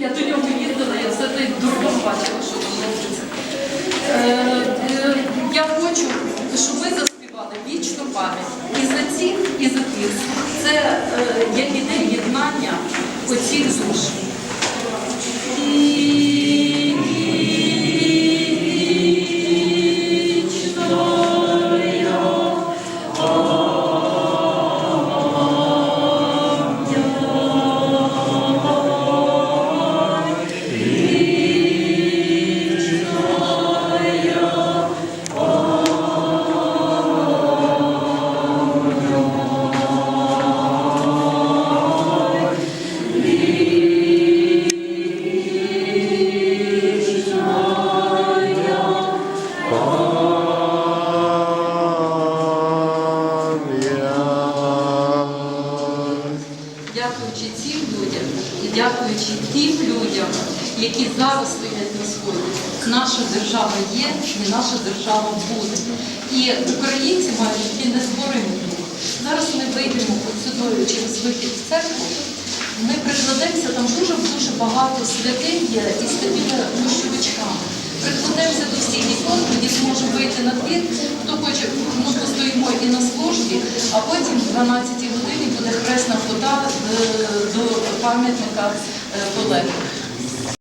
Я до нього їздила, я все той дурдом бачила, що там робиться. Е, е, Я хочу, щоб ви заспівали вічну пам'ять і за цих, і за тих. Це е, як іде єднання оцих душ. Дякуючи цим людям і дякуючи тим людям, які зараз стоять на сході, наша держава є і наша держава буде. І українці мають незборимий дух. Зараз ми вийдемо сюди через вихід в церкву. Ми прикладемося, там дуже дуже багато святих є і з такими. Прикладемося до всіх ікон, тоді зможемо вийти на двір. Хто хоче, ну постоїмо і на службі, а потім 12 хресна хода е, до пам'ятника е, полеглих.